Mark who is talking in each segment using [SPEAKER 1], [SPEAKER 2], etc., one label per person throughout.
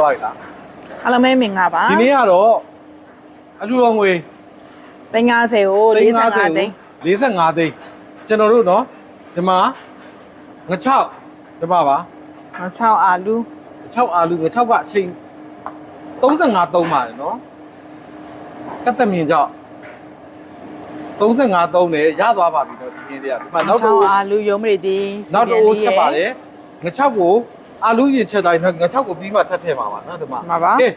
[SPEAKER 1] လိုက်တာ
[SPEAKER 2] အားလုံးပဲမင်္ဂလာပါ
[SPEAKER 1] ဒီနေ့ကတော့အလူတော်ငွေ
[SPEAKER 2] 350ကို45သိန်း
[SPEAKER 1] 45သိန်းကျွန်တော်တို့နော်ဒီမှာငချောက်ဒီမှာပါ
[SPEAKER 2] ငချောက်အာလူ
[SPEAKER 1] ငချောက်အာလူငချောက်ကအချိန်35သုံးပါတယ်နော်ကတ်တမြင်ကြောက်35သုံးနဲ့ရသွားပါပြီတော့ဒီနေ့တည်းကဒီမှာနောက်တော့
[SPEAKER 2] အာလူရုံးမတွေဒီ
[SPEAKER 1] နောက်တော့ချက်ပါတယ်ငချောက်ကို အာလူးရင်ချက်တိုင်းငါချောက်ကိုပြီးမှထပ်ထည့်ပါပါနော်ဒီမှာမှန်ပါကဲ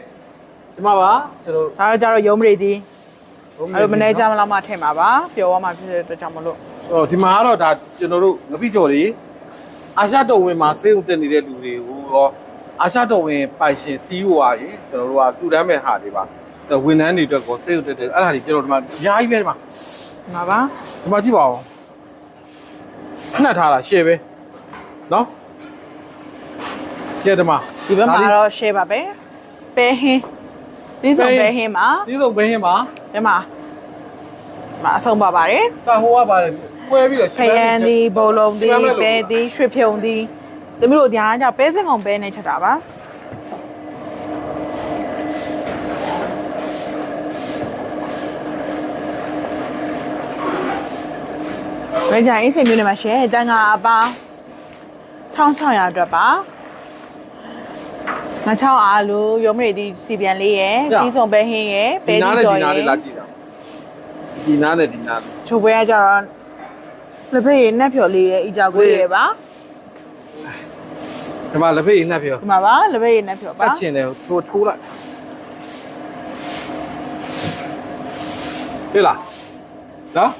[SPEAKER 1] ဒီမှာပါကျွန်တော်
[SPEAKER 2] ဒါကြတော့ရုံးမရီတီအဲ့လိုမနေကြမလားမထင်ပါပါပျော်သွားမှဖြစ်တဲ့အတွက်ကြောင့်မလို့
[SPEAKER 1] ဟိုဒီမှာကတော့ဒါကျွန်တော်တို့ငပိကျော်တွေအာရှတော်ဝင်မှာစေုံတက်နေတဲ့လူတွေကိုရောအာရှတော်ဝင်ပိုင်ရှင် CEO อ่ะရေကျွန်တော်တို့ကတူတမ်းမဲ့ဟာတွေပါဝန်ထမ်းတွေအတွက်ကိုစေုံတက်တယ်အဲ့ဒါကြီးကျွန်တော်တို့ဒီမှာအများကြီးပဲဒီမှာ
[SPEAKER 2] မှန်ပါ
[SPEAKER 1] ဒီမှာကြည့်ပါဦးခဏထားတာရှယ်ပဲနော် ကြည့်ဒီမှာ
[SPEAKER 2] ဒီဘက်မှာတော့ share ပါပဲပဲဟင်းဒီဆုံးပဲဟင်းမှာ
[SPEAKER 1] ဒီဆုံးဘင်းဟင်းပါ
[SPEAKER 2] ဒီမှာမအဆုံးပါပါတယ်
[SPEAKER 1] တာဟိုကပါတယ်ပွဲပြီးတော့
[SPEAKER 2] ခရမ်းဒီဘုံလုံးဒီပဲဒီရွှေဖြုံဒီသမီးတို့ဒီဟာကပဲစင်ကောင်ပဲနဲ့ချက်တာပါဝေးကြအိမ်စိတ်မျိုးနဲ့မှာရှယ်တန်ကအပါ1600အတွက်ပါ ငါ6အားလို့ရုံးမရည်ဒီစီပြန်လေးရယ်ပြီးဆုံးပဲဟင်းရယ်
[SPEAKER 1] ဒီ
[SPEAKER 2] ပဲ
[SPEAKER 1] နား
[SPEAKER 2] ဒီ
[SPEAKER 1] နဲ့
[SPEAKER 2] ကြော်
[SPEAKER 1] ဒီ
[SPEAKER 2] ရ
[SPEAKER 1] နား
[SPEAKER 2] ယ်
[SPEAKER 1] လေးလာကြည့်တာဒီနားနဲ့ဒီနား
[SPEAKER 2] ချိုပွဲကကြတော့လက်ဖက်ရည်နဲ့ဖြော်လေးရဲ့အီကြောက်ကွေးရယ်ပါ
[SPEAKER 1] ဒီမှာလက်ဖေးနှက်ပြော
[SPEAKER 2] ဒီမှာပါလက်ဖက်ရည်နဲ့ဖြော်
[SPEAKER 1] ပ
[SPEAKER 2] ပါ
[SPEAKER 1] တ်ချင်တယ်ထိုးထိုးလိုက်ဟဲ့လားနော်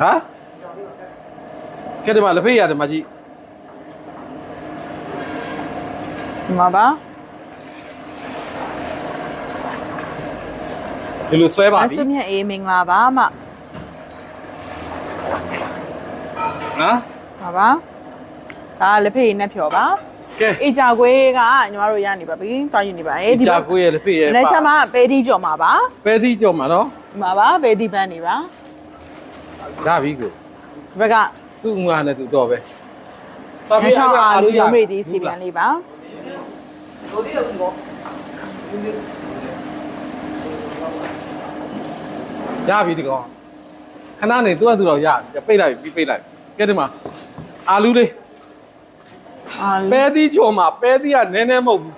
[SPEAKER 1] ဟာကဲဒီမှာလက်ဖေးရတယ်မကြီး
[SPEAKER 2] ဒီမှာပါ
[SPEAKER 1] ဒီလိုဆွဲပါ
[SPEAKER 2] အ
[SPEAKER 1] ပြီ
[SPEAKER 2] စမြတ်အေးမင်္ဂလာပါမ
[SPEAKER 1] နော်
[SPEAKER 2] ပါပါဒါလက်ဖက်ရည်နဲ့ဖြော်ပါ
[SPEAKER 1] ကဲ
[SPEAKER 2] အီကြောက်ကွေးကညီမတို့ရနေပါပြီတွားယူနေပါရဲ့
[SPEAKER 1] ဒီကြာကိုရဲ့လက်ဖေးရဲ့
[SPEAKER 2] နေ့ချက်မှာပဲဒီကြော်မှာပါ
[SPEAKER 1] ပဲသီးကြော်မှာနော်
[SPEAKER 2] ဒီမှာပါပဲဒီပန်းနေပါ
[SPEAKER 1] ဒါပြီကို
[SPEAKER 2] ဒီဘက်က
[SPEAKER 1] သူ့ငါနဲ့သူတော့ပဲ
[SPEAKER 2] ငါချောင်းအားလူရုံးမရည်ဒီစီပြန်လေးပါ
[SPEAKER 1] ရပြီဒီကောင်ခဏနေသူ့အတူတော့ရပြီပိတ်လိုက်ပြီးပိတ်လိုက်ကဲဒီမှာအာလူလေး
[SPEAKER 2] အာလူ
[SPEAKER 1] ပဲသီးကြော်မှာပဲသီးကနည်းနည်းမဟုတ်ဘူး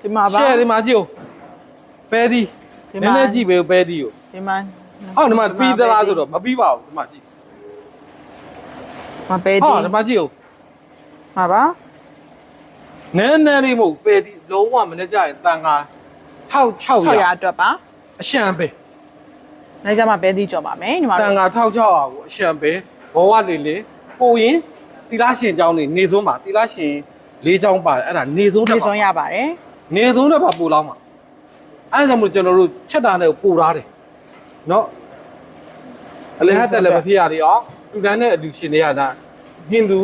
[SPEAKER 2] ဒီမှာပါ
[SPEAKER 1] ရှယ်ဒီမှာကြည့်ဦးပဲသီး
[SPEAKER 2] ဒီ
[SPEAKER 1] န
[SPEAKER 2] မှာ
[SPEAKER 1] ည်းနည်းကြည့်ပဲပဲသီးကို
[SPEAKER 2] ဒီမှာ
[SPEAKER 1] ဟောဒီမှာပြီးသလားဆိုတော့မပြီးပါဘူးဒီမှာကြည့်
[SPEAKER 2] မပဲ
[SPEAKER 1] ဟော
[SPEAKER 2] ဒီ
[SPEAKER 1] ဒီမှာကြည့်ဦး
[SPEAKER 2] မှာပါ
[SPEAKER 1] နန်းနန်းလေးမဟုတ်ပယ်ဒီလုံးဝမနေကြရင်တန်ခါ1600
[SPEAKER 2] 600အတွက်ပါ
[SPEAKER 1] အရှံပဲ
[SPEAKER 2] နိုင်ကြမှာပဲသိကြော်ပါမယ်ညီမ
[SPEAKER 1] တ
[SPEAKER 2] တို့
[SPEAKER 1] န်ခါ1600ကိုအရှံပဲဘောဝလေးလေးကိုရင်တီလာရှင်ကြောင်းနေနေဆုံးပါတီလာရှင်လေးကြောင်းပါတယ်အဲ့ဒါနေဆုံးတ
[SPEAKER 2] စ်
[SPEAKER 1] ပြေပါ
[SPEAKER 2] ဆုံးရပါတယ်
[SPEAKER 1] နေဆုံးတော့ပါပူလောင်းမှာအဲ့ဒါကြောင့်မို့ကျွန်တော်တို့ချက်တာနဲ့ပူထားတယ်နော်အလေဟတ်တယ်လည်းမဖြစ်ရသေးအောင်လူတန်းနဲ့အလူရှင်တွေကဒါဟိန္ဒူ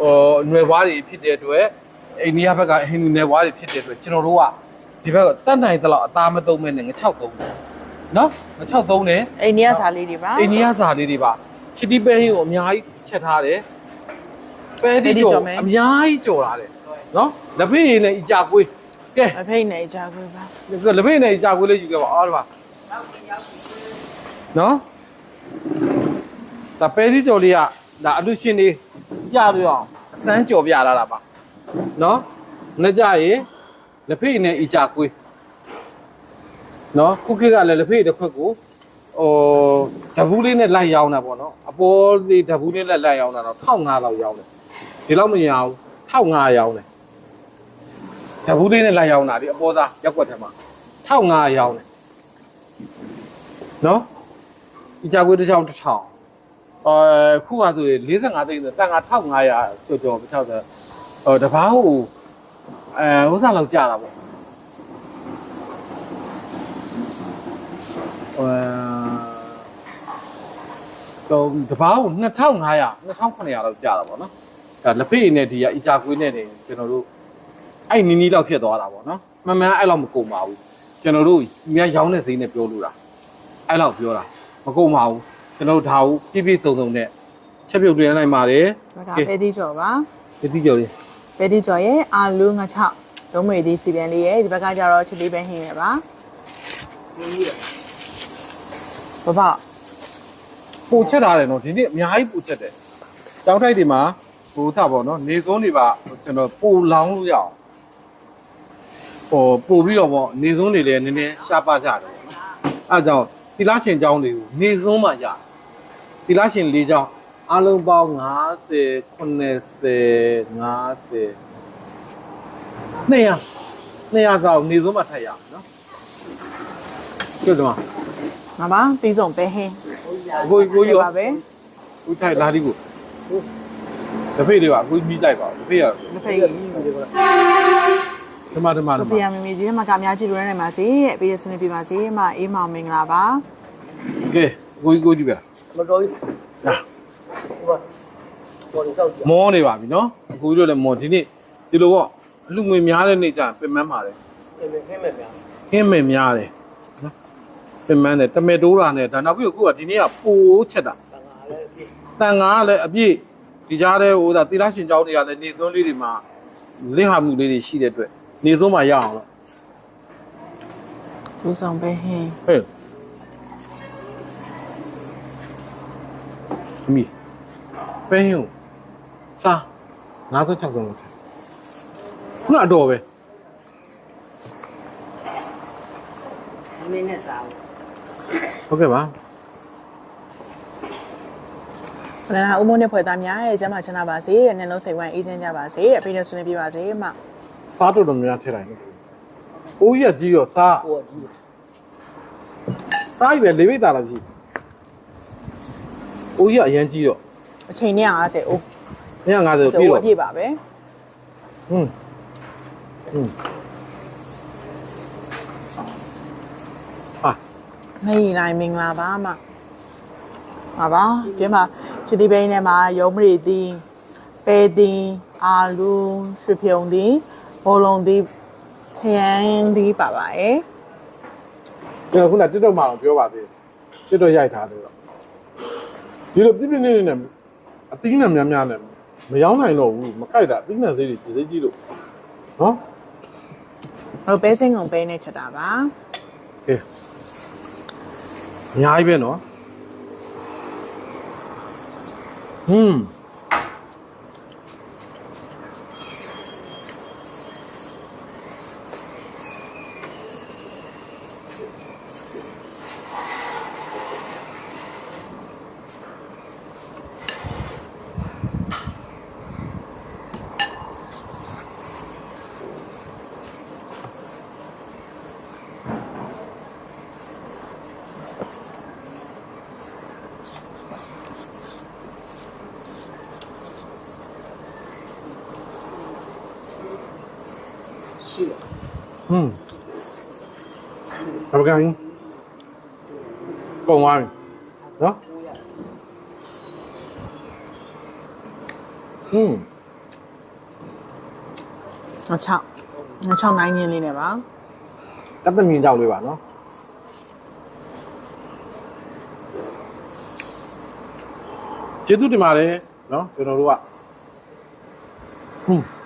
[SPEAKER 1] ဟိုຫນွယ်ဘွားတွေဖြစ်တဲ့အတွက် အိန္ဒိယဘက်ကဟိန္ဒူနွယ်ဘွားတွေဖြစ်တဲ့အတွက်ကျွန်တော်တို့ကဒီဘက်ကတတ်နိုင်တဲ့လောက်အသားမသုံးမဲ့နဲ့ငချောက်သုံးတယ်နော်ငချောက်သုံးတယ်
[SPEAKER 2] အိန္ဒိယစာလေးတွေပါ
[SPEAKER 1] အိန္ဒိယစာလေးတွေပါချီတီပဲဟင်းကိုအများကြီးချက်ထားတယ်ပဲတိကြော်အများကြီးကြော်ထားတယ်နော်လက်ဖေးရည်နဲ့အကြကွေးကဲ
[SPEAKER 2] အဖိတ်နဲ့ကြာခွေးပါ
[SPEAKER 1] လက်ဖေးနဲ့အကြကွေးလေးယူခဲ့ပါအော်ဒီပါနော်ဒါပဲတိကြော်လေးကဒါအလူရှင်လေးပြလို့အောင်အစမ်းကြော်ပြလာတာပါ နော်လက်ကြရည်လက်ဖေးနဲ့အကြကွေးနော်ခုခေတ်ကလည်းလက်ဖေးတစ်ခွက်ကိုဟိုဓဘူးလေးနဲ့လိုက်ရောင်းတာပေါ့နော်အပေါ်လေးဓဘူးလေးနဲ့လိုက်ရောင်းတာတော့1500လောက်ရောင်းတယ်ဒီလောက်မရဘူး1500ရောင်းတယ်ဓဘူးလေးနဲ့လိုက်ရောင်းတာဒီအပေါ်သားရက်ွက်ထဲမှာ1500ရောင်းတယ်နော်ဒီကြကွေးတစ်ချောင်းတစ်ချောင်းအဲခုကဆိုရင်45သိန်းဆိုတန်ခါ1500ကျော်ကျော်60 ဟိုတပားဟိုအဲဥစားလောက်ကြာတာပေါ့အဲတော့တပားကို2500 2900လောက်ကြာတာပေါ့နော်ဒါလက်ဖေးနဲ့ဒီကအီကြာကွေးနဲ့နေကျွန်တော်တို့အဲ့နီးနီးလောက်ဖြစ်သွားတာပေါ့နော်မှန်မှန်အဲ့လောက်မကုန်ပါဘူးကျွန်တော်တို့မြတ်ရောင်းတဲ့ဈေးနဲ့ပြောလို့တာအဲ့လောက်ပြောတာမကုန်ပါဘူးကျွန်တော်တို့ဒါကိုပြည့်ပြည့်စုံစုံနဲ့ချက်ပြုတ်တင်နိုင်ပါတယ်
[SPEAKER 2] ဒါပဲဒီကြော်ပါ
[SPEAKER 1] ဒီတိကျော်လေး
[SPEAKER 2] ပဲပဲတီကျော်ရဲ့အာလူငါချောက်လုံးမွေဒီစီပြန်လေးရဲ့ဒီဘက်ကကျတော့ချစ်လေးပဲဟင်းရပါဘဘ
[SPEAKER 1] ပူချက်ထားတယ်နော်ဒီနေ့အများကြီးပူချက်တယ်ကြောင်းတိုက်တွေမှာပူထပေါ့နော်နေစုံးတွေပါကျွန်တော်ပူလောင်းလို့ရအောင်ဟိုပူပြီးတော့ပေါ့နေစုံးတွေလည်းနည်းနည်းရှားပါကြတယ်ပေါ့နော်အဲဒါကြောင့်သီလရှင်ကျောင်းတွေကိုနေစုံးမှရသီလရှင်၄ကျောင်း အလုံးပေါင်း50 90 50 200 200ဆောက်နေစုံးမှထပ်ရအောင်နော်ကျုပ်တို့
[SPEAKER 2] ငါပါတီးဆုံးပဲဟင်း
[SPEAKER 1] ကိုကိုကြီးရော
[SPEAKER 2] ပါပဲ
[SPEAKER 1] ဦးထိုက်လာဒီကိုတဖေးလေးပါအခုမိလိုက်ပါတဖေးရ
[SPEAKER 2] တစ်ဖိတ်
[SPEAKER 1] ဓမ္မဓမ္မဓမ္မ
[SPEAKER 2] ဆိုဖီယာမီမီကြီးနဲ့မကများကြည့်လို့ရနိုင်ပါစေတဲ့ပြီးရဆွေးနွေးပြပါစေအမအေးမောင်မင်္ဂလာပါ
[SPEAKER 1] ကဲကိုကြီးကိုကြီးပဲ
[SPEAKER 3] မတော်ကြီး
[SPEAKER 1] လာ
[SPEAKER 3] ဟို ပေါ်နေတော့ကြာ
[SPEAKER 1] မောနေပါပြီနော်အခုတို့လည်းမောဒီနေ့ဒီလိုပေါ့လူငွေများတဲ့နေ့ကျပင်မပါတယ်
[SPEAKER 3] ပြင်ပင်ခင်းမဲ့ဗျာ
[SPEAKER 1] ခင်းမဲ့များတယ်နော်ပင်မနဲ့တမေတိုးတာနဲ့ဒါနောက်ပြီးအခုကဒီနေ့ကပိုးချက်တာ
[SPEAKER 3] တန်ငါလည်းအပြည့်
[SPEAKER 1] တန်ငါကလည်းအပြည့်ဒီကြားတဲ့ဟိုဒါတိရရှင်ကြောင်းတွေကလည်းနေသွန်းလေးတွေမှာလင့်ဟာမှုလေးတွေရှိတဲ့အတွက်နေသွန်းမှာရအောင်လို့
[SPEAKER 2] လူဆောင်ပဲဟင်း
[SPEAKER 1] ဟဲ့မီး ပဲယုံစာငါးဆုံး၆ဆုံးလို့ထခုနအတော်ပဲ
[SPEAKER 3] သမင်းနဲ့စား
[SPEAKER 1] ဟုတ်ကဲ့ပါ
[SPEAKER 2] ခဏနာဦးမိုးနဲ့ဖွဲ့သားများရဲ့ကျမ်းမာချမ်းသာပါစေတဲ့နှလုံးစိတ်ဝမ်းအေးချမ်းကြပါစေတဲ့ပြီးရဆွေးနွေးပြပါစေအမ
[SPEAKER 1] စားတော်တော်များများထည့်လိုက်တယ်အိုးရက်ကြီးရောစား
[SPEAKER 3] ဟိုဒီ
[SPEAKER 1] စားပြီပဲလေးပိတ်တာလားဖြစ်အိုးရက်အရန်ကြီးတော့
[SPEAKER 2] အချိန်နဲ့50အိုး
[SPEAKER 1] 150ပြည့်
[SPEAKER 2] ကျော်
[SPEAKER 1] တော့
[SPEAKER 2] အပြည့်ပါပဲ
[SPEAKER 1] ဟွန်းဟွန်းဟာ
[SPEAKER 2] မေးနိုင်မင်္ဂလာပါအမပါပါဒီမှာချစ်တီဘိန်းထဲမှာရုံးမရီတီပဲတီအာလူရွှေပြုံတီဘောလုံးတီခရမ်းတီပါပါရဲ့
[SPEAKER 1] ကျွန်တော်ခုနတစ်တော့မှတော့ပြောပါသေးတယ်တစ်တော့ရိုက်ထားတယ်တော့ဒီလိုပြပြနေနေနဲ့ အသီးနဲ့များများနဲ့မရောင်းနိုင်တော့ဘူးမကြိုက်တာအသီးနဲ့ဈေးတွေဈေးကြီးလို့နော်
[SPEAKER 2] အဲ့တော့ပဲစင်းကုန်ပဲနဲ့ချက်တာပါ
[SPEAKER 1] ကဲအများကြီးပဲနော်ဟွန်း
[SPEAKER 3] ရှိတယ်
[SPEAKER 1] ဟွန်းဘာကန်ကုန်သွားပြီနော်ဟွန်း
[SPEAKER 2] ငါ6ငါ6နိုင်ရင်းလေးနဲ့ပါ
[SPEAKER 1] ကတ်သမင်ကြောက်လေးပါနော်ကျေးဇူးတင်ပါတယ်နော်ကျွန်တော်တို့ကဟွန်း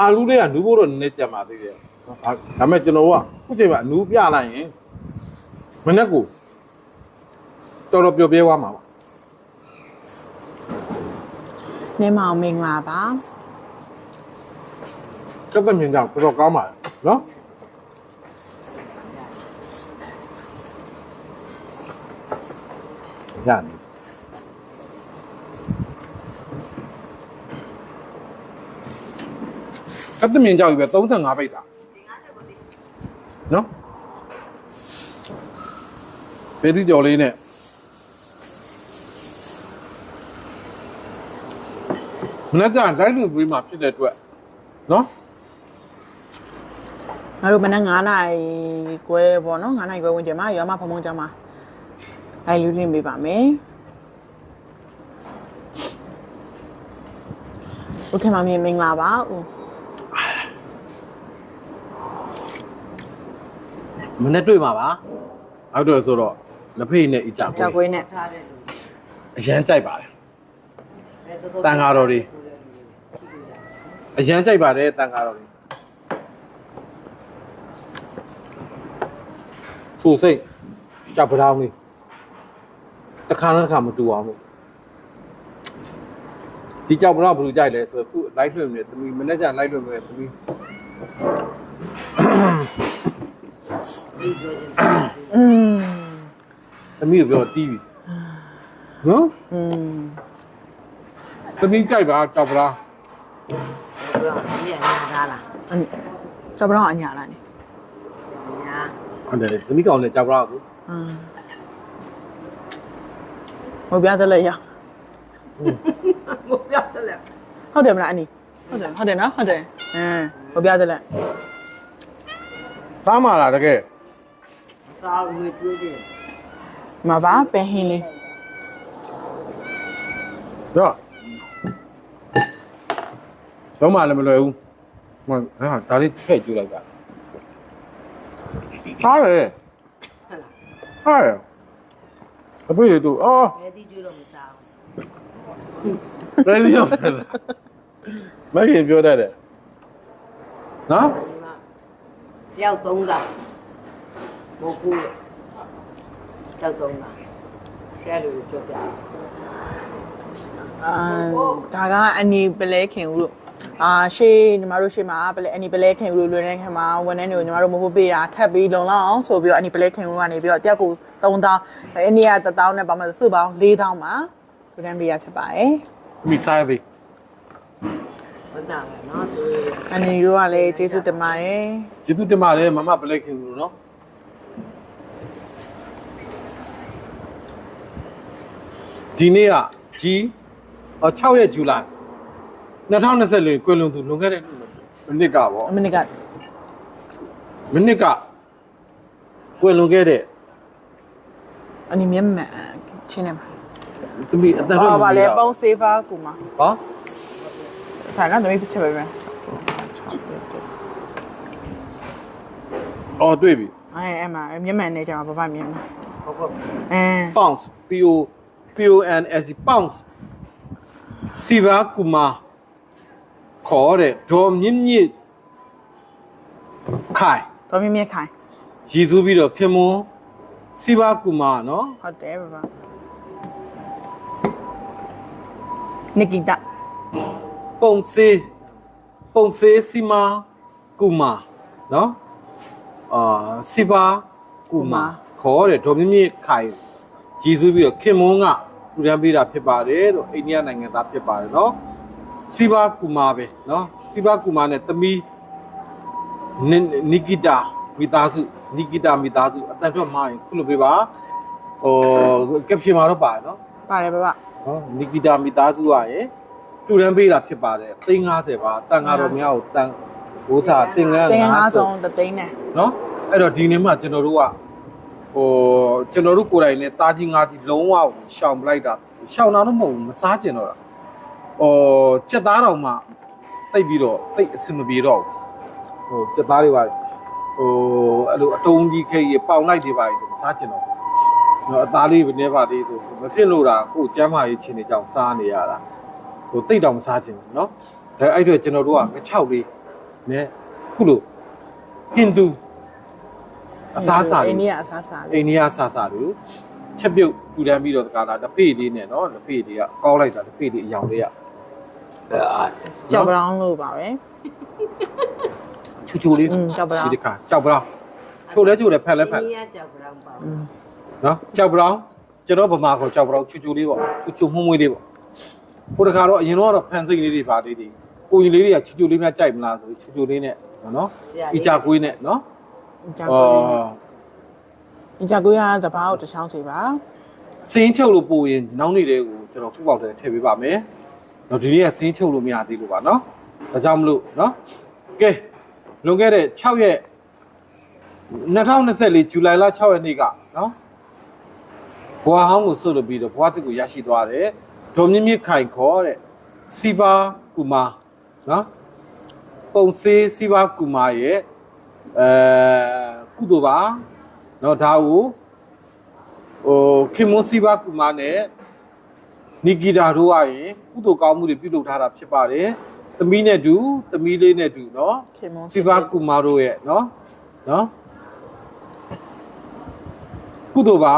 [SPEAKER 1] အာလူတွေကနူးဖို့တော့နည်းနည်းကြံပါသေးတယ်နော်ဒါဒါပေမဲ့ကျွန်တော်တို့ကခုချိန်မှာနူးပြလိုက်ရင်မနေ့ကိုတော်တော်ပျော်ပြဲသွားမှာပါ
[SPEAKER 2] နေမောင်မင်္ဂလာပါ
[SPEAKER 1] ကတ်သမင်ကြောက်တော်တော်ကောင်းပါတယ်နော်ရတယ် ကတ်သမင်ကြောက်ပြီပဲ35ပိတ်တာနော်ပေတိကြော်လေးနဲ့မနေ့ကတိုင်းလူပြီးမှဖြစ်တဲ့အတွက်နော်
[SPEAKER 2] ငါတို့မနက်9နာရီခွဲပေါ့နော်9နာရီခွဲဝင်ကြမှာရွာမဖုံဖုံကြမှာအဲလူလင်းပေးပါမယ်โอเคမမင်မင်္ဂလာပါဦး
[SPEAKER 1] မနေ့တွေ့မှာပါအောက်တော့ဆိုတော့လက်ဖေးနဲ့အကြ
[SPEAKER 2] ကြောက်ကွေးနဲ့
[SPEAKER 3] ထားတဲ့လူ
[SPEAKER 1] အရန်ကြိုက်ပါတယ်
[SPEAKER 3] အဲဆိုတော့
[SPEAKER 1] တန်ဃာတော်တွေအရန်ကြိုက်ပါတယ်တန်ကားတော်လေးဖူစိတ်ကြောက်ပတောင်းလေးတစ်ခါနဲ့တစ်ခါမတူအောင်လို့ဒီကြောက်ပတောင်းဘယ်လိုကြိုက်လဲဆိုတော့ခု live လွှင့်နေတယ်သမီးမနေ့က live လွှင့်နေတယ်သမီး
[SPEAKER 3] ဒီပြောချင်
[SPEAKER 2] อืม
[SPEAKER 1] သမီးကိုပြောတီးပြီနော်
[SPEAKER 2] อืม
[SPEAKER 1] သမီးကြိုက်ပါကြောက်ပတောင်း
[SPEAKER 3] ပြောမြင်ညာလား
[SPEAKER 2] အန်ကြောက်ပတော့အညာလားနေ
[SPEAKER 3] ညာ
[SPEAKER 1] ဟုတ်တယ်သမီးကောင်လည်းကြောက်ပတောင်းဆို
[SPEAKER 2] อืมမပြတယ်လေရ
[SPEAKER 3] မပြောတယ်လေ
[SPEAKER 2] ဟုတ်တယ်မလားအနီဟုတ်တယ်ဟုတ်တယ်နော်ဟုတ်တယ်အင်းမပြတယ်လေ
[SPEAKER 1] သားမလားတကယ်
[SPEAKER 3] သာဝေကျွေးတယ်
[SPEAKER 2] မှာပါပင်ဟင်းလေး
[SPEAKER 1] တော့တော့မှလည်းမလွယ်ဘူးဟဲ့ဟာဒါလေးထည့်ကြည့်လိုက်ပါဟာလေ
[SPEAKER 3] ဟာလေ
[SPEAKER 1] အဖေတို့အော်
[SPEAKER 3] ဘယ်ဒီကျွေးလို့မစားဘူး
[SPEAKER 1] ဘယ်လိုမစားမခင်ပြောတတ်တယ်နော်
[SPEAKER 3] ရောက်3000 ဘိုးကူရဲ့တောက်သုံးတာဆရာလူကိုပြောပြတယ်
[SPEAKER 2] အာဒါကအနီပလဲခင်ဦးတို့အာရှေ့ညီမတို့ရှေ့မှာပလဲအနီပလဲခင်ဦးတို့လွယ်တဲ့ခင်မှာဝန်ထမ်းတွေကိုညီမတို့မဟုတ်ပေးတာထပ်ပြီးလုံလောက်အောင်ဆိုပြီးတော့အနီပလဲခင်ဦးကနေပြီးတော့တယောက်ကို3000အနီက1000နဲ့ပေါင်းလို့စုပေါင်း4000မှာဝန်ထမ်းပေးရဖြစ်ပါတယ်
[SPEAKER 1] မိသားပဲ
[SPEAKER 3] ဟုတ်တာပဲเนาะ
[SPEAKER 2] အနီတို့ကလည်းကျေးဇူးတင်ပါတယ်
[SPEAKER 1] ကျေးဇူးတင်ပါတယ်မမပလဲခင်ဦးတို့เนาะ ဒီနေ့ကကြီး6ရက်ဇူလိုင်2024ကွယ်လွန်သူလွန်ခဲ့တဲ့နှစ်ကပေါ့
[SPEAKER 2] အမနစ်က
[SPEAKER 1] မိနစ်ကကွယ်လွန်ခဲ့တဲ့
[SPEAKER 2] အနီမျက်မှန်ချင်းနေမှာ
[SPEAKER 1] သမီးအသက်တော့
[SPEAKER 2] ဟော
[SPEAKER 1] မ
[SPEAKER 2] ပါ
[SPEAKER 1] ပြီး
[SPEAKER 2] လေ
[SPEAKER 1] တော့
[SPEAKER 2] ပုံစေးပါကူမှာ
[SPEAKER 1] ဟော
[SPEAKER 2] ဆာကသမီးဖြစ်ပဲပဲ
[SPEAKER 1] အော်တွေ့ပြီ
[SPEAKER 2] အဲအဲ့မှာမျက်မှန်နေကြမှာဘာမှမျက်မှန်
[SPEAKER 3] ဟုတ်ဟုတ်
[SPEAKER 2] အဲ
[SPEAKER 1] pounds p o p o n s pounds စီဘာကူမာခေါ်တဲ့ဒေါ်မြင့်မြင့်ခိုင်
[SPEAKER 2] တော်မြင့်မြင့်ခိုင်
[SPEAKER 1] ရည်စူးပြီးတော့ခင်မွန်းစီဘာကူမာနော်
[SPEAKER 2] ဟုတ်တယ်ဘာဘာနစ်ကီတာ
[SPEAKER 1] ပုံစေးပုံစေးစီမာကူမာနော်အာစီဘာကူမာခေါ်တဲ့ဒေါ်မြင့်မြင့်ခိုင်ရည်စူးပြီးတော့ခင်မွန်းက လူရန်ပေးတာဖြစ်ပါတယ်လို့အိန္ဒိယနိုင်ငံသားဖြစ်ပါတယ်နော်စီဘာကူမာပဲနော်စီဘာကူမာနဲ့သမီးနီနီဂီတာမိသားစုနီဂီတာမိသားစုအတန်တော့မှာရင်ခုလိုပေးပါဟိုကက်ရှင်မှာတော့ပါတယ်နော်
[SPEAKER 2] ပါတယ်ဘာဘာ
[SPEAKER 1] နော်နီဂီတာမိသားစုကရင်တူတန်းပေးတာဖြစ်ပါတယ်350ပါတန်ကားတော်များကိုတန်ဘိုးစာတင်ကန်း
[SPEAKER 2] တင်ငါ
[SPEAKER 1] 50
[SPEAKER 2] ဆုံးတသိန်းနဲ့
[SPEAKER 1] နော်အဲ့တော့ဒီနေ့မှကျွန်တော်တို့က ဟိုကျွန်တော်တို့ကိုယ်တိုင်နဲ့တာကြီးငါးကြီးလုံးဝရှောင်ပလိုက်တာရှောင်တာတော့မဟုတ်ဘူးမစားကျင်တော့တာဟိုစက်သားတော်မှတိတ်ပြီးတော့တိတ်အဆင်မပြေတော့ဘူးဟိုစက်သားတွေပါဟိုအဲ့လိုအတုံးကြီးခိတ်ရပေါင်လိုက်တွေပါမစားကျင်တော့ဘူးနော်အသားလေးပဲနေပါသေးဆိုမဖြစ်လို့တာကိုယ်ကျမ်းမာရေးချင်းတွေကြောင့်စားနေရတာဟိုတိတ်တော့မစားကျင်ဘူးနော်ဒါအဲ့အတွက်ကျွန်တော်တို့ကငချောက်လေးနဲ့ခုလိုဟိန္ဒူ အစားအစာ
[SPEAKER 2] အိန္ဒိယအစားအစာ
[SPEAKER 1] အိန္ဒိယအစားအစာတွေချက်ပြုတ်ပူတန်းပြီးတော့တကားလာတဖေးလေးနဲ့နော်တဖေးလေးကကောက်လိုက်တာတဖေးလေးအယောင်လေးက
[SPEAKER 2] ကြောက်ပလောင်လို့ပါပဲ
[SPEAKER 1] ချူချူလေး
[SPEAKER 2] ကြောက်ပလောင်
[SPEAKER 1] ဒီတကားကြောက်ပလောင်ချိုလဲချိုလဲဖက်လဲဖက်အိန္ဒိ
[SPEAKER 3] ယကြောက်ပလောင်ပါ
[SPEAKER 1] နော်ကြောက်ပလောင်ကျွန်တော်ဗမာခေါ်ကြောက်ပလောင်ချူချူလေးပေါ့ချူချူမှုမွေးလေးပေါ့ဟိုတကားတော့အရင်တော့ဖန်စိတ်လေးတွေပါလေးတွေကိုကြီးလေးတွေကချူချူလေးများကြိုက်မလားဆိုချူချူလေးနဲ့နော်ဤကြကွေးနဲ့နော်
[SPEAKER 2] ကြောက်
[SPEAKER 1] အော
[SPEAKER 2] ပလောင်း်ကြောက်ကိုရတပားကိုတစ်ချောင်းစီပါ
[SPEAKER 1] စင်းချုပ်လို့ပို့ရင်နောက်နေ့လေးကိုကျွန်တော်ဖူးပေါက်တယ်ထည့်ပေးပါမယ်။တော့ဒီနေ့ကစင်းချုပ်လို့မရသေးလို့ပါနော်။ဒါကြောင့်မလို့နော်။ကဲလွန်ခဲ့တဲ့6ရက်2024ဇူလိုင်လ6ရက်နေ့ကနော်။ဘွာဟောင်းကိုစွတ်လို့ပြီးတော့ဘွာတစ်ကိုရရှိသွားတယ်။ဒေါ်မြင့်မြင့်ခိုင်ခေါ်တဲ့စီဘာကူမာနော်။ပုံစေးစီဘာကူမာရဲ့ အဲကုသိုလ်ပါနော်ဒါကိုဟိုခင်မွန်စီဘာကူမာနဲ့နီဂီတာတို့ကရင်ကုသိုလ်ကောင်းမှုတွေပြုလုပ်ထားတာဖြစ်ပါတယ်သမီးနဲ့တူသမီးလေးနဲ့တူနော်
[SPEAKER 2] ခင်မွန်
[SPEAKER 1] စီဘာကူမာတို့ရဲ့နော်နော်ကုသိုလ်ပါ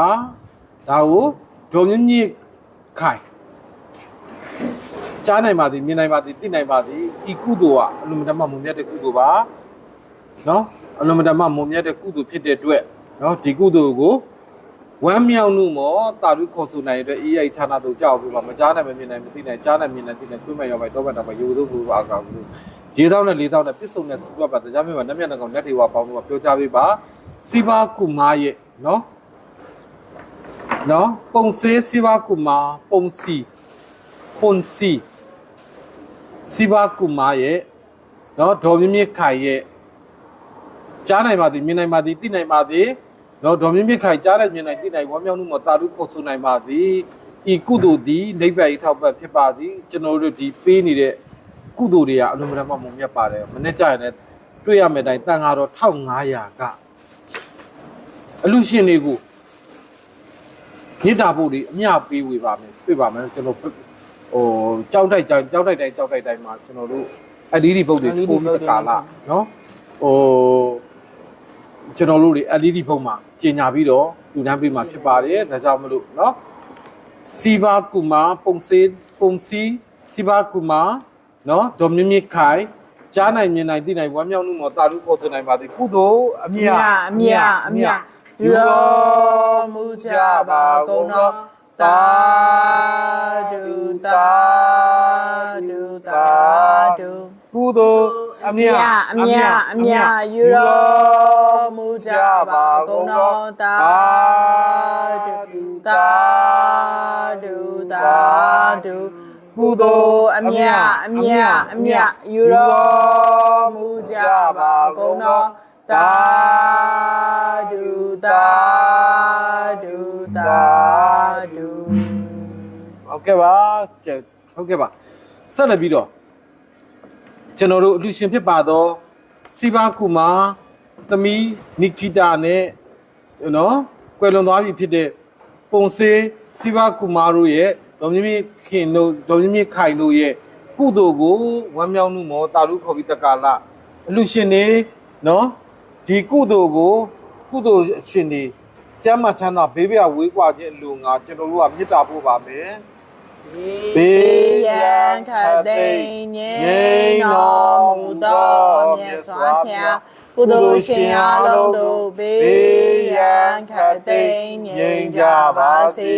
[SPEAKER 1] ဒါကိုဒေါ်မြင့်မြင့်ခိုင်ကြားနိုင်ပါသည်မြင်နိုင်ပါသည်သိနိုင်ပါသည်ဤကုသိုလ်ကအလွန်တမမွန်မြတ်တဲ့ကုသိုလ်ပါနော် အလွန်မတမမုံမြတ်တဲ့ကုသိုလ်ဖြစ်တဲ့အတွက်နော်ဒီကုသိုလ်ကိုဝမ်းမြောက်မှုမောတာလူခေါ်ဆိုနိုင်တဲ့ AI ဌာနတို့ကြောက်ပြီးမှမကြားနိုင်မမြင်နိုင်မသိနိုင်ကြားနိုင်မြင်နိုင်သိနိုင်ကျွေးမဲ့ရောက်ပိုက်တော့ပတ်တာပဲယူတို့ဘူးပါကောင်ဘူးရေသောနဲ့လေးသောနဲ့ပြစ်စုံနဲ့စူပပါတရားမြတ်မှာလက်မြတ်နှကောင်လက်ထေဝါပေါင်းတို့ကပြောကြပေးပါစီပါကုမာရဲ့နော်နော်ပုံစေးစီပါကုမာပုံစီပုံစီစီပါကုမာရဲ့နော်ဒေါ်မြင့်မြင့်ခိုင်ရဲ့ ကြားနိုင်ပါသည်မြင်နိုင်ပါသည်သိနိုင်ပါသည်တော့ဒေါ်မြင့်မြင့်ခိုင်ကြားနိုင်မြင်နိုင်သိနိုင်ဝမ်းမြောက်မှုမတာလူခေါ်ဆိုနိုင်ပါစေဤကုသိုလ်သည်နိဗ္ဗာန်ဤထောက်ပံ့ဖြစ်ပါသည်ကျွန်တော်တို့ဒီပေးနေတဲ့ကုသိုလ်တွေကအလုံးမတမမုံမြတ်ပါတယ်မနေ့ကျရင်လည်းတွေ့ရမယ့်အတိုင်းတန်ဃာတော်1500ကအလူရှင်တွေကိုမြေတာဖို့တွေအမျှပေးဝေပါမယ်တွေ့ပါမယ်ကျွန်တော်ဟိုကြောက်တိုက်ကြောက်ကြောက်တိုက်တိုင်းကြောက်တိုက်တိုင်းမှာကျွန်တော်တို့အဒီဒီပုတ်တွေပို့ပြီးတကာလာနော်ဟို ကျွန်တော်တို့တွေ LED ဖုန်းမှာကြီးညာပြီးတော့လူတန်းပေးမှာဖြစ်ပါတယ်ဒါကြောင့်မလို့เนาะစီဘာကူမာပုံစေးပုံစီစီဘာကူမာเนาะဒေါ်မြင့်မြင့်ခိုင်ကြားနိုင်မြင်နိုင်သိနိုင်ဝမ်းမြောက်မှုမောတာလူပေါ်စနိုင်ပါသည်ကုသိုလ်အမြတ်
[SPEAKER 2] အမြတ်အမြတ်ယူတော်မူကြပါကုန်တော်တာဒုတာဒုတာဒု
[SPEAKER 1] ကုသိုလ် အမြတ်
[SPEAKER 2] အမြတ်အမြတ်ယူတော်မူကြပါကုန်တော်တာဒုတာဒုတာဒုကုသိုလ်အမြတ်အမြတ်အမြတ်ယူတော်မူကြပါကုန်တော်တာဒုတာဒုတာဒု
[SPEAKER 1] ဟုတ်ကဲ့ပါကဲဟုတ်ကဲ့ပါဆက်လက်ပြီးတော့ ကျွန်တော်တို့အလူရှင်ဖြစ်ပါတော့စီဘာကူမာသမီးနီကီတာနဲ့နော်ကွယ်လွန်သွားပြီဖြစ်တဲ့ပုံစေးစီဘာကူမာတို့ရဲ့ဒေါ်မြင့်မြင့်ခင်တို့ဒေါ်မြင့်မြင့်ခိုင်တို့ရဲ့ကုသိုလ်ကိုဝမ်းမြောက်မှုမောတာလူခေါ်ပြီးတက္ကလာအလူရှင်နေနော်ဒီကုသိုလ်ကိုကုသိုလ်အရှင်နေကျမ်းမာချမ်းသာဘေးပြဝေးကွာခြင်းအလိုငါကျွန်တော်တို့ကမေတ္တာပို့ပါမယ်
[SPEAKER 2] ဘေးရန်ခတ်သိမ်းငြိမ်းတော်မူသောမြတ်စွာဘုရားကုသိုလ်ရှင်အားလုံးတို့ဘေးရန်ခတ်သိမ်းငြိမ်းကြပါစေ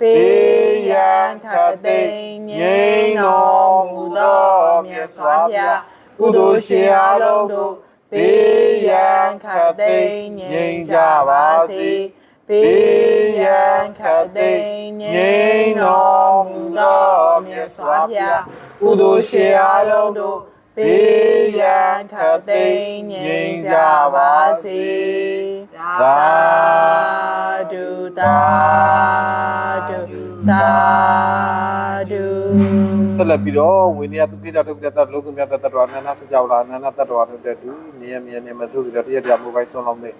[SPEAKER 2] ဘေးရန်ခတ်သိမ်းငြိမ်းတော်မူသောမြတ်စွာဘုရားကုသိုလ်ရှင်အားလုံးတို့ဘေးရန်ခတ်သိမ်းငြိမ်းကြပါစေ ဘေးရန်ခတ်သိမ်းငြိမ်းတော်မူသောမြတ်စွာဘုရားကုသိုလ်ရှင်အားလုံးတို့ဘေးရန်ခတ်သိမ်းငြိမ်းကြပါစေသာဓုသာဓုသာဓု
[SPEAKER 1] ဆက်လက်ပြီးတော့ဝိနည်းသူကိတတုတ်တတလောကမြတ်တတတော်နန္ဒစကြောလာနန္ဒတတော်တဲ့တူနေရမြနေမသူရတရားတရားမိုဘိုင်းဆုံးလုံးနဲ့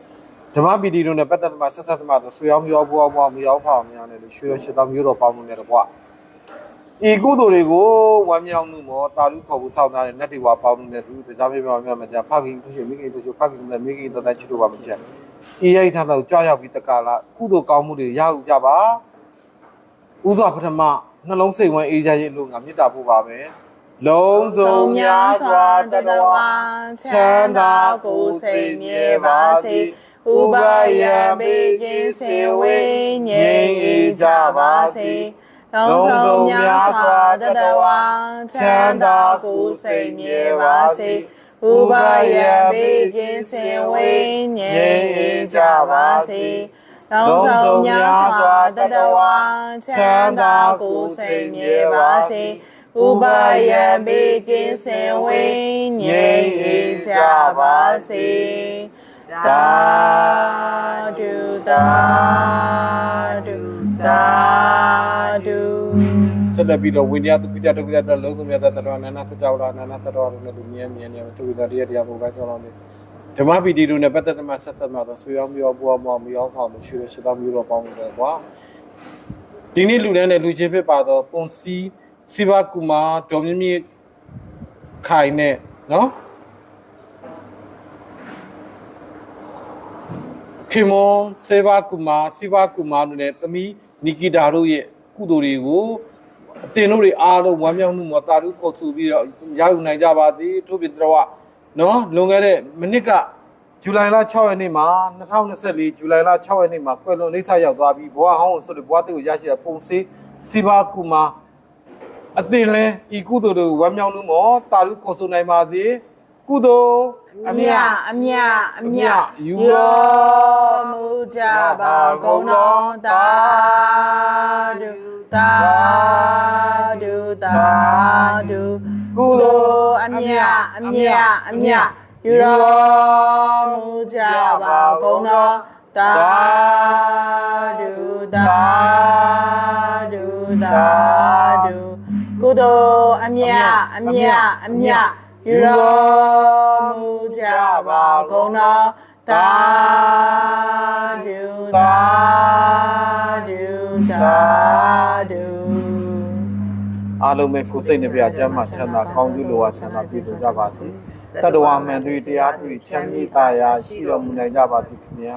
[SPEAKER 1] ဓမ္မပီတီတို့နဲ့ပတ်သက်မှာဆက်ဆက်သမားဆိုဆွေအောင်မြောဘွားဘွားမြောဖောင်မြောင်းနဲ့ရွှေရရှိတော်မျိုးတော်ပေါင်းလို့နဲ့တော့ကွာဤကုသိုလ်တွေကိုဝမ်းမြောက်မှုမောတာလူခေါ်ဖို့စောင့်ထားတဲ့နတ်တွေဝါပေါင်းလို့နဲ့သူတရားပြပြမြတ်မကြဖခင်သူရှိမိခင်သူရှိဖခင်နဲ့မိခင်တတချစ်တို့ပါမကြဤရိတ်ထားတော့ကြွရောက်ပြီးတက္ကလာကုသိုလ်ကောင်းမှုတွေရယူကြပါဥစွာပထမနှလုံးစိတ်ဝမ်းအေးချမ်းရေးလို့ငါမေတ္တာပို့ပါမယ်လုံးစုံများစွာတတဝါချမ်းသာကိုယ်စိတ်မြဲပါစေ ဥပယံပေကင်းစေဝိငြိမ်အေးကြပါစေ
[SPEAKER 2] လုံးစုံများစွာတတဝါချမ်းသာကိုယ်စိတ်မြဲပါစေဥပယံဘေးကင်းစင်ဝိငြိမ်အေးကြပါစေလုံးစုံများစွာတတဝါချမ်းသာကိုယ်စိတ်မြဲပါစေဥပယံဘေးကင်းစင်ဝိငြိမ်အေးကြပါစေ သာဓုသာဓုသာဓု
[SPEAKER 1] ဆက်လက်ပြီးတော့ဝိနည်းသူပိတတုကတလုံးစုံများတတတော်နာနာစကြောလာနာနာတတော်နဲ့လူမြဲမြဲနေသူဝိတတရားတရားပို့ကိုင်းဆောင်လို့ဓမ္မပီတီတို့နဲ့ပတ်သက်မှဆက်ဆက်မှာတော့ဆွေအောင်မြောဘွားမောင်မြောဖောင်မရှိရရှိတော်မျိုးတော်ပေါင်းလို့ကွာဒီနေ့လူတန်းနဲ့လူချင်းဖြစ်ပါတော့ပွန်စီစီဘာကူမာဒေါ်မြင့်မြင့်ခိုင်နဲ့နော် ခေမွန်စေဘာကူမာစီဘာကူမာတို့နဲ့သမီးနီကီတာတို့ရဲ့ကုသိုလ်တွေကိုအတင်တို့တွေအားလုံးဝမ်းမြောက်မှုမှာတာလူခေါ်ဆိုပြီးတော့ရယူနိုင်ကြပါစေထို့ပြင်တော့နော်လွန်ခဲ့တဲ့မိနစ်ကဇူလိုင်လ6ရက်နေ့မှာ2024ဇူလိုင်လ6ရက်နေ့မှာကွယ်လွန်လိပ်စာရောက်သွားပြီးဘဝဟောင်းဆိုတဲ့ဘဝတိတ်ကိုရရှိတဲ့ပုံစေးစီဘာကူမာအသင်လဲဤကုသိုလ်တို့ဝမ်းမြောက်လို့မောတာလူခေါ်ဆိုနိုင်ပါစေ ကုသိုလ်
[SPEAKER 2] အမြအမြအမြ
[SPEAKER 1] ယူ
[SPEAKER 2] ယူ
[SPEAKER 1] တော်
[SPEAKER 2] တော်မူကြပါကုန်တော်တာဒုတာဒုတာဒုကုသိုလ်အမြအမြအမြယူတော်မူကြပါကုန်တော်တာဒုတာဒုတာဒုကုသိုလ်အမြအမြအမြ ယူတော်မူကြပါကုန်တော်တာဒုတာဒုတာဒု
[SPEAKER 1] အားလုံးပဲကိုယ်စိတ်နှပြကျမ်းမှချမ်းသာကောင်းကျိုးလိုဝဆန္ဒပြည့်စုံကြပါစေတတဝါမှန်တွေတရားတွေချမ်းမြေ့တာယာရှိတော်မူနိုင်ကြပါသည်ခင်ဗျာ